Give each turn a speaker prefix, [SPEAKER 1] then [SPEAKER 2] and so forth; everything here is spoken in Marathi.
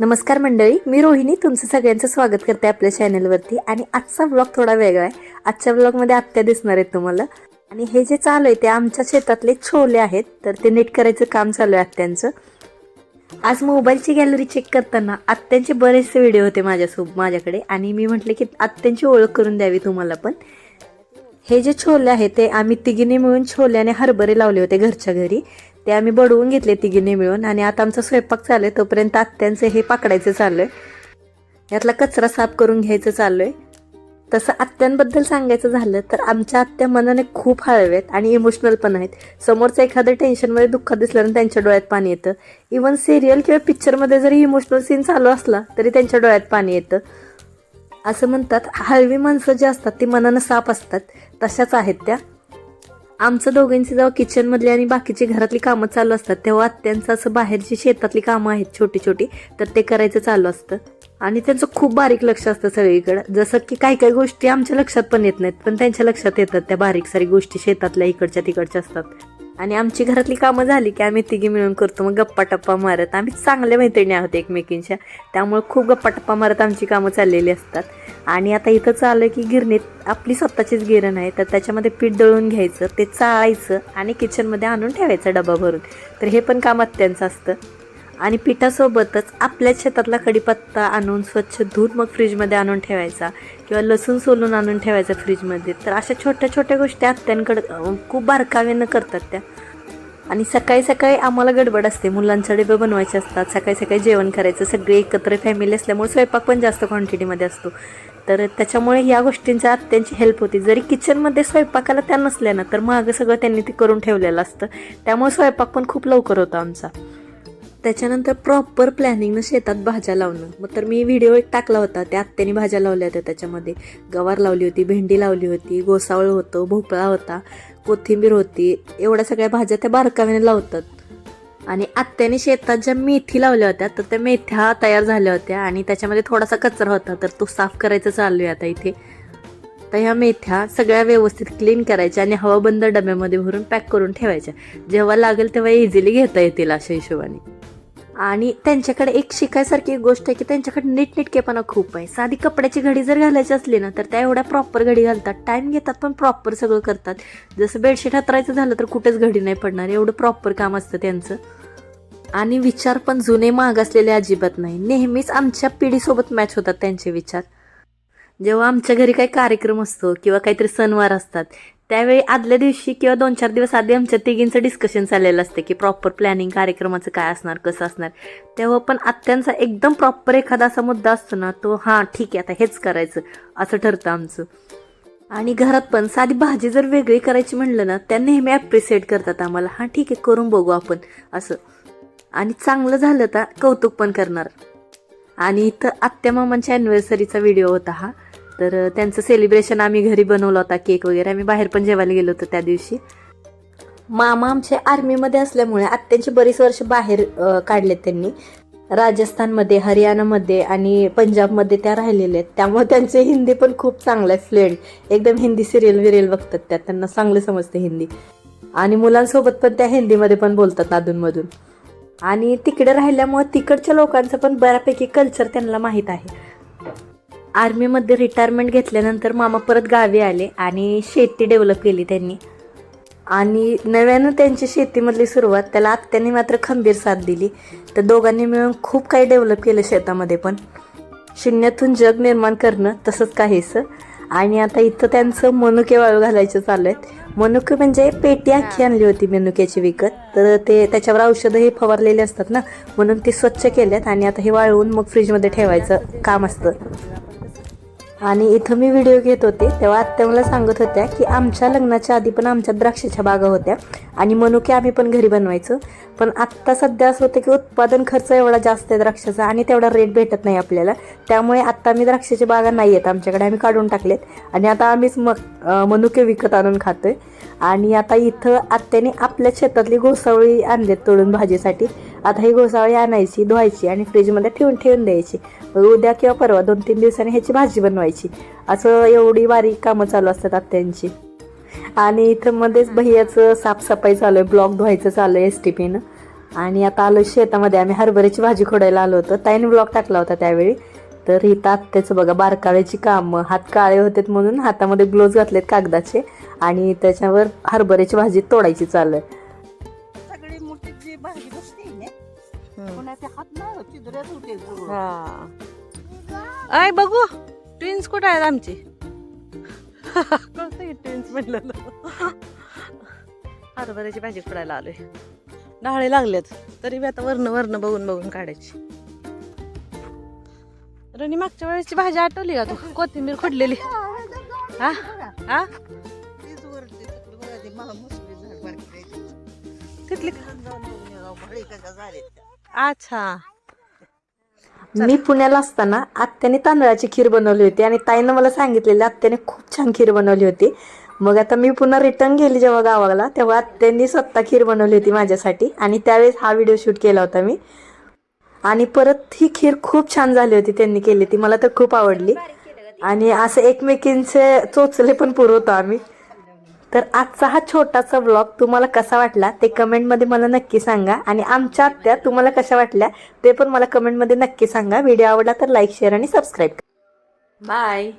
[SPEAKER 1] नमस्कार मंडळी मी रोहिणी. तुमचं सगळ्यांचं स्वागत करते आपल्या चॅनलवरती आणि आजचा ब्लॉग थोडा वेगळा आहे. आजच्या ब्लॉगमध्ये आत्या दिसणार आहेत तुम्हाला. आणि हे जे चालू आहे ते आमच्या शेतातले छोले आहेत. तर ते नीट करायचं काम चालू आहे आत्यांचं. आज मोबाईलची गॅलरी चेक करताना आत्यांचे बरेचसे व्हिडिओ होते माझ्यासोबत माझ्याकडे. आणि मी म्हटले की आत्यांची ओळख करून द्यावी तुम्हाला पण. हे जे छोले आहे ते आम्ही तिघीने मिळून छोल्याने हरभरे लावले होते घरच्या घरी. ते आम्ही बडवून घेतले तिघीने मिळून आणि आता आमचा स्वयंपाक चालू आहे तोपर्यंत आत्यांचं हे पाकडायचं चालू आहे यातला कचरा साफ करून घ्यायचं चालू आहे तसं आत्यांबद्दल सांगायचं झालं तर आमच्या आत्या मनाने खूप हळवे आहेत आणि इमोशनल पण आहेत. समोरचं एखादं टेन्शनमध्ये दुःखात दिसल्यानं त्यांच्या डोळ्यात पाणी येतं. इवन सिरियल किंवा पिक्चरमध्ये जरी इमोशनल सीन चालू असला तरी त्यांच्या डोळ्यात पाणी येतं. असं म्हणतात हळवी माणसं जी असतात ती मनानं साफ असतात. तशाच आहेत त्या. आमचं दोघांची जेव्हा किचनमधली आणि बाकीची घरातली कामं चालू असतात तेव्हा त्यांचं असं बाहेरची शेतातली कामं आहेत छोटी छोटी तर ते करायचं चालू असतं. आणि त्यांचं खूप बारीक लक्ष असतं सगळीकडं. जसं की काही काही गोष्टी आमच्या लक्षात पण येत नाहीत पण त्यांच्या लक्षात येतात त्या बारीक सारी गोष्टी शेतातल्या इकडच्या तिकडच्या असतात. आणि आमची घरातली कामं झाली की आम्ही तिघी मिळून करतो. मग गप्पा टप्पा मारत. आम्ही चांगल्या मैत्रिणी आहोत एकमेकींच्या. त्यामुळे खूप गप्पा टप्पा मारत आमची कामं चाललेली असतात. आणि आता इथं चाललं की गिरणीत आपली स्वतःचीच गिरण आहे तर त्याच्यामध्ये पीठ दळून घ्यायचं ते चाळायचं आणि किचनमध्ये आणून ठेवायचं डबा भरून. तर हे पण काम अत्यंत असतं. आणि पिठासोबतच आपल्या शेतातला कडीपत्ता आणून स्वच्छ धूत मग फ्रीजमध्ये आणून ठेवायचा किंवा लसूण सोलून आणून ठेवायचा फ्रीजमध्ये. तर अशा छोट्या छोट्या गोष्टी आत्यांकडं खूप बारकाव्यानं करतात त्या. आणि सकाळी सकाळी आम्हाला गडबड असते. मुलांचे डबे बनवायचे असतात. सकाळी सकाळी जेवण करायचं. सगळे एकत्र फॅमिली असल्यामुळे स्वयंपाक पण जास्त क्वांटिटीमध्ये असतो. तर त्याच्यामुळे या गोष्टींचा त्यांची हेल्प होती. जरी किचनमध्ये स्वयंपाकाला त्या नसल्या ना तर मागं सगळं त्यांनी ते करून ठेवलेलं असतं. त्यामुळे स्वयंपाक पण खूप लवकर होता आमचा. त्याच्यानंतर प्रॉपर प्लॅनिंगनं शेतात भाज्या लावणं. मग तर मी व्हिडिओ एक टाकला होता त्या आत्याने भाज्या लावल्या होत्या त्याच्यामध्ये. गवार लावली होती भेंडी लावली होती गोसावळ होतं भोपळा होता कोथिंबीर होती एवढ्या सगळ्या भाज्या त्या बारकाव्याने लावतात. आणि आत्याने शेतात ज्या मेथी लावल्या होत्या तर त्या मेथ्या तयार झाल्या होत्या आणि त्याच्यामध्ये थोडासा कचरा होता तर तो साफ करायचा चालू आहे आता इथे. तर ह्या मेथ्या सगळ्या व्यवस्थित क्लीन करायच्या आणि हवाबंद डब्यामध्ये भरून पॅक करून ठेवायच्या. जेव्हा लागेल तेव्हा इझिली घेता येतील अशा हिशोबाने. आणि त्यांच्याकडे एक शिकायसारखी एक गोष्ट आहे की त्यांच्याकडे नीटनेटकेपणा खूप आहे. साधी कपड्याची घडी जर घालायची असली ना तर त्या एवढ्या प्रॉपर घडी घालतात. टाईम घेतात पण प्रॉपर सगळं करतात. जसं बेडशीट हातरायचं झालं तर कुठेच घडी नाही पडणार. एवढं प्रॉपर काम असतं त्यांचं. आणि विचार पण जुने मागासलेले अजिबात नाही. नेहमीच आमच्या पिढीसोबत मॅच होतात त्यांचे विचार. जेव्हा आमच्या घरी काही कार्यक्रम असतो किंवा काहीतरी सणवार असतात त्यावेळी आदल्या दिवशी किंवा दोन चार दिवस आधी आमच्या तिघींचं डिस्कशन चाललेलं असते की प्रॉपर प्लॅनिंग कार्यक्रमाचं काय असणार कसं असणार. तेव्हा पण आत्यांचा एकदम प्रॉपर एखादा असा मुद्दा असतो ना तो हां ठीक आहे आता हेच करायचं असं ठरतं आमचं. आणि घरात पण साधी भाजी जर वेगळी करायची म्हणलं ना त्या नेहमी ॲप्रिसिएट करतात आम्हाला. हां ठीक आहे करून बघू आपण असं. आणि चांगलं झालं तर कौतुक पण करणार. आणि इथं आत्या मामांच्या ॲनिव्हर्सरीचा व्हिडिओ होता हा. तर त्यांचं सेलिब्रेशन आम्ही घरी बनवला होता केक वगैरे. आम्ही बाहेर पण जेवायला गेलो होतो त्या दिवशी. मामा आमचे आर्मीमध्ये असल्यामुळे आत्यांची बरीच वर्ष बाहेर काढले काढलेत त्यांनी. राजस्थानमध्ये हरियाणामध्ये आणि पंजाबमध्ये त्या राहिलेल्या आहेत. त्यामुळे त्यांचे हिंदी पण खूप चांगलं आहे फ्लुएंट एकदम हिंदी सिरियल विरियल बघतात त्या. त्यांना चांगलं समजते हिंदी. आणि मुलांसोबत पण त्या हिंदीमध्ये पण बोलतात अधूनमधून. आणि तिकडे राहिल्यामुळे तिकडच्या लोकांचं पण बऱ्यापैकी कल्चर त्यांना माहीत आहे. आर्मीमध्ये रिटायरमेंट घेतल्यानंतर मामा परत गावी आले आणि शेती डेव्हलप केली त्यांनी. आणि नव्यानं त्यांची शेतीमधली सुरुवात त्याला आत्याने मात्र खंबीर साथ दिली. तर दोघांनी मिळून खूप काही डेव्हलप केलं शेतामध्ये पण. शून्यातून जग निर्माण करणं तसंच काहीसं. आणि आता इथं त्यांचं मनुके वाळू घालायचं चालू आहेत. मनुके म्हणजे पेटी अख्खी आणली होती मनुक्याची विकत. तर ते त्याच्यावर औषधं हे फवारलेले असतात ना. म्हणून ती स्वच्छ केल्यात आणि आता हे वाळवून मग फ्रीजमध्ये ठेवायचं काम असतं. आणि इथं मी व्हिडिओ घेत होते तेव्हा आत्या मला सांगत होत्या की आमच्या लग्नाच्या आधी पण आमच्या द्राक्षाच्या बागा होत्या. आणि मनुके आम्ही पण घरी बनवायचो. पण आत्ता सध्या असं होतं की उत्पादन खर्च एवढा जास्त आहे द्राक्षाचा आणि तेवढा रेट भेटत नाही आपल्याला. त्यामुळे आत्ता मी द्राक्षाच्या बागा नाही आहेत आमच्याकडे आम्ही काढून टाकलेत. आणि आता आम्हीच मग मनुके विकत आणून खातोय. आणि आता इथं आत्याने आपल्या शेतातली घोसावळी आणलेत तोडून भाजीसाठी. आता ही घोसाळी आणायची धुवायची आणि फ्रीजमध्ये ठेवून ठेवून द्यायची. मग उद्या किंवा परवा दोन तीन दिवसांनी ह्याची भाजी बनवायची. असं एवढी बारीक कामं चालू असतात आत्यांची. आणि इथं मध्येच भैयाचं साफसफाई चालू आहे ब्लॉक धुवायचं चालू आहे एस टी पीनं आणि आता आलो शेतामध्ये आम्ही हरभऱ्याची भाजी खोडायला आलो होतो. ताईने ब्लॉक टाकला होता त्यावेळी. तर इथं आत्याचं बघा बारकाव्याची कामं हात काळे होतेत म्हणून हातामध्ये ग्लोव्ज घातलेत कागदाचे. आणि त्याच्यावर हरभऱ्याची भाजी तोडायची चालू आहे.
[SPEAKER 2] कोणाचे हात नाही चिदऱ्यात होते गुरु.
[SPEAKER 3] आय बघू. ट्विन्स कुठे आहेत आमची? कळतं ट्विन्स म्हटलं हरभऱ्याची भाजी फोडायला आलोय. डाळे लागलेत. तरी बी आता वर्ण वर्ण बघून बघून काढायची. रणी मागच्या वेळेसची भाजी आठवली का तू? कोथिंबीर खोडलेली. हा? हा?
[SPEAKER 2] तीच वरती तिकडे बघा ते महा मुसली झाड बारकी राहायची.
[SPEAKER 3] तिथली
[SPEAKER 2] जाऊन बघून कशा त्या.
[SPEAKER 3] अच्छा.
[SPEAKER 1] मी पुण्याला असताना आत्याने तांदळाची खीर बनवली होती आणि ताईनं मला सांगितलेली आत्याने खूप छान खीर बनवली होती. मग आता मी पुन्हा रिटर्न गेली जेव्हा गावाला तेव्हा आत्यांनी स्वतः खीर बनवली होती माझ्यासाठी आणि त्यावेळेस हा व्हिडिओ शूट केला होता मी. आणि परत ही खीर खूप छान झाली होती त्यांनी केली ती मला तर खूप आवडली. आणि असं एकमेकींचे चोचले पण पुरवतो आम्ही. तर आजचा हा छोटासा व्लॉग तुम्हाला कसा वाटला ते कमेंटमध्ये मला नक्की सांगा. आणि आमच्या आत्या तुम्हाला कशा वाटल्या ते पण मला कमेंटमध्ये नक्की सांगा. व्हिडिओ आवडला तर लाईक शेअर आणि सबस्क्राईब बाय